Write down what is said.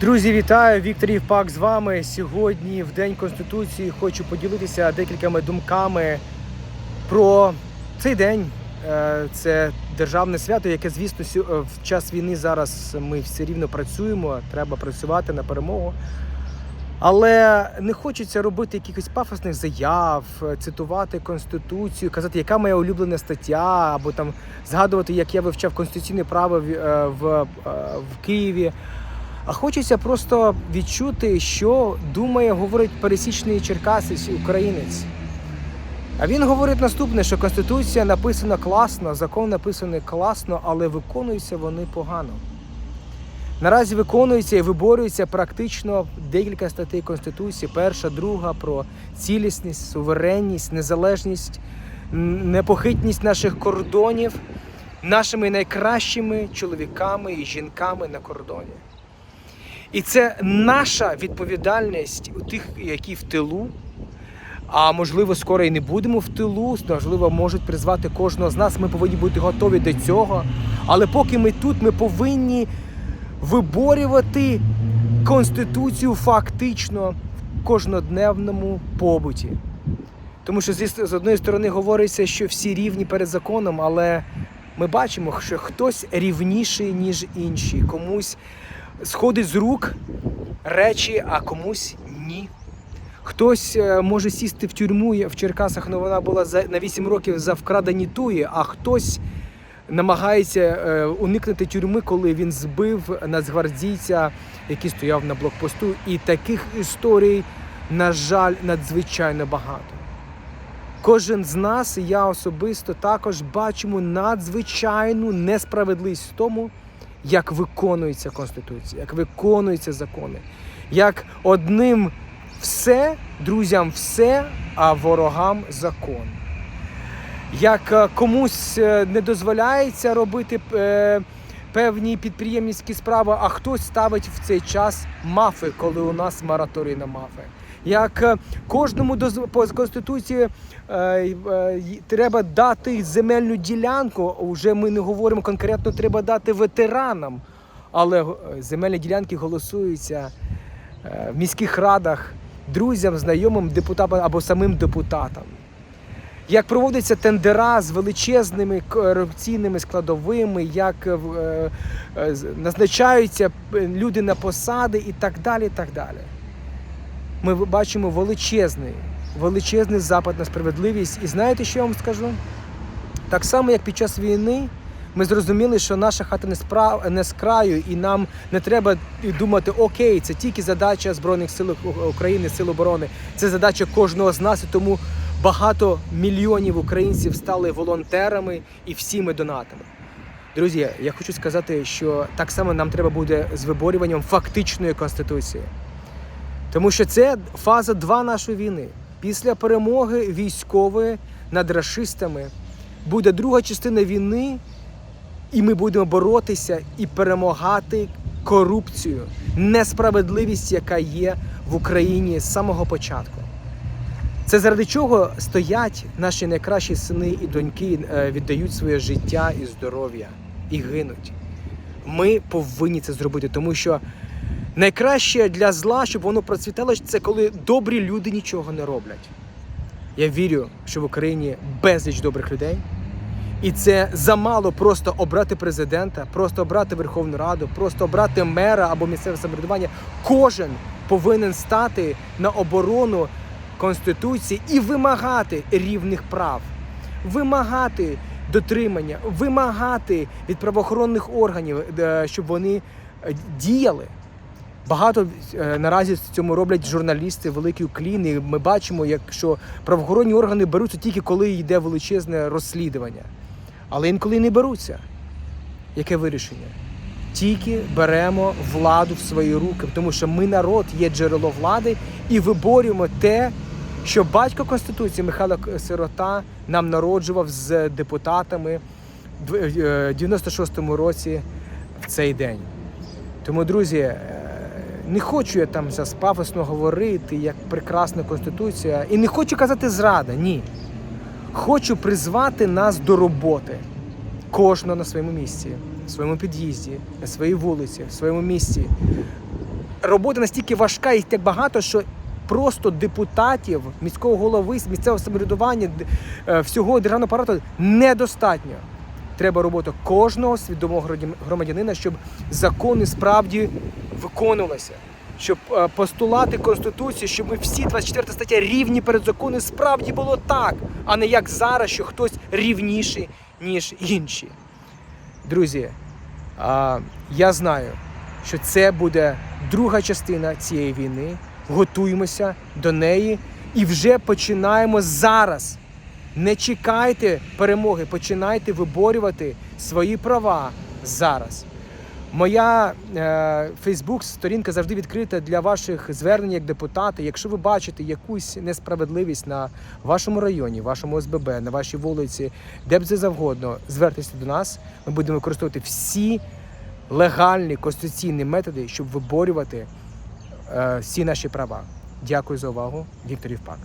Друзі, вітаю! Віктор Євпак з вами. Сьогодні, в День Конституції, хочу поділитися декількома думками про цей день. Е, Це державне свято, яке, звісно, е, в час війни зараз ми все рівно працюємо, треба працювати на перемогу. Але не хочеться робити якихось пафосних заяв, цитувати конституцію, казати, яка моя улюблена стаття, або там згадувати, як я вивчав конституційне право в, е, в, в Києві. А хочеться просто відчути, що думає, говорить пересічний черкасець, українець. А він говорить наступне, що Конституція написана класно, закон написаний класно, але виконуються вони погано. Наразі виконується і виборюється практично декілька статей Конституції. Перша, друга про цілісність, суверенність, незалежність, непохитність наших кордонів, нашими найкращими чоловіками і жінками на кордоні. І це наша відповідальність у тих, які в тилу. А можливо, скоро і не будемо в тилу, можливо, можуть призвати кожного з нас. Ми повинні бути готові до цього. Але поки ми тут, ми повинні виборювати конституцію фактично в кожнодневному побуті. Тому що зі- з одної сторони говориться, що всі рівні перед законом, але ми бачимо, що хтось рівніший, ніж інші. Комусь сходить з рук речі, а комусь ні. Хтось е, може сісти в тюрму в Черкасах, але вона була на 8 років за вкрадені туї, а хтось намагається е, уникнути тюрми, коли він збив нацгвардійця, який стояв на блокпосту. І таких історій, на жаль, надзвичайно багато. Кожен з нас, і я особисто також бачимо надзвичайну несправедливість в тому, як виконується Конституція, як виконуються закони, як одним все, друзям все, а ворогам закон. Як е, комусь е, не дозволяється робити е, певні підприємницькі справи, а хтось ставить в цей час мафи, коли у нас мораторій на мафи. Як е, кожному по конституції е, е, треба дати земельну ділянку, вже ми не говоримо конкретно, треба дати ветеранам. Але земельні ділянки голосуються в міських радах друзям, знайомим депутатам або самим депутатам. Як проводяться тендера з величезними корупційними складовими, як назначаються люди на посади і так далі. і так далі. Ми бачимо величезний, величезний запит на справедливість. І знаєте, що я вам скажу? Так само, як під час війни, ми зрозуміли, що наша хата не з, не з краю, і нам не треба думати, окей, це тільки задача Збройних сил України, Сил оборони, це задача кожного з нас, і тому багато мільйонів українців стали волонтерами і всіми донатами. Друзі, я хочу сказати, що так само нам треба буде з виборюванням фактичної конституції. Тому що це фаза 2 нашої війни. Після перемоги військової над рашистами буде друга частина війни, і ми будемо боротися і перемагати корупцію, несправедливість, яка є в Україні з самого початку. Це заради чого стоять наші найкращі сини і доньки, е, віддають своє життя і здоров'я і гинуть. Ми повинні це зробити, тому що найкраще для зла, щоб воно процвітало, це коли добрі люди нічого не роблять. Я вірю, що в Україні безліч добрих людей. І це замало просто обрати президента, просто обрати Верховну Раду, просто обрати мера або місцеве самоврядування. Кожен повинен стати на оборону Конституції і вимагати рівних прав, вимагати дотримання, вимагати від правоохоронних органів, е, щоб вони е, діяли. Багато е, наразі в цьому роблять журналісти, великий уклін. І ми бачимо, як що правоохоронні органи беруться тільки коли йде величезне розслідування. Але інколи не беруться. Яке вирішення? Тільки беремо владу в свої руки, тому що ми народ є джерело влади і виборюємо те, що батько Конституції Михайло Сирота нам народжував з депутатами в е, 96-му році в цей день. Тому, друзі, е, не хочу я там зараз пафосно говорити, як прекрасна конституція, і не хочу казати зрада, ні. Хочу призвати нас до роботи. Кожного на своєму місці, в своєму під'їзді, на своїй вулиці, в своєму місці. робота настільки важка і так багато, що просто депутатів, міського голови, місцевого самоврядування, е, всього державного апарату недостатньо. Треба робота кожного свідомого громадянина, щоб закони справді виконувалися. Щоб е, постулати Конституції, щоб ми всі 24 стаття рівні перед законом, справді було так, а не як зараз, що хтось рівніший, ніж інші. Друзі, я знаю, що це буде друга частина цієї війни. Готуємося до неї і вже починаємо зараз. Не чекайте перемоги, починайте виборювати свої права зараз. Моя Фейсбук-сторінка завжди відкрита для ваших звернень як депутата. Якщо ви бачите якусь несправедливість на вашому районі, вашому ОСББ, на вашій вулиці, де б це завгодно, звертайтеся до нас. Ми будемо використовувати всі легальні конституційні методи, щоб виборювати е, всі наші права. Дякую за увагу. Віктор Євпак.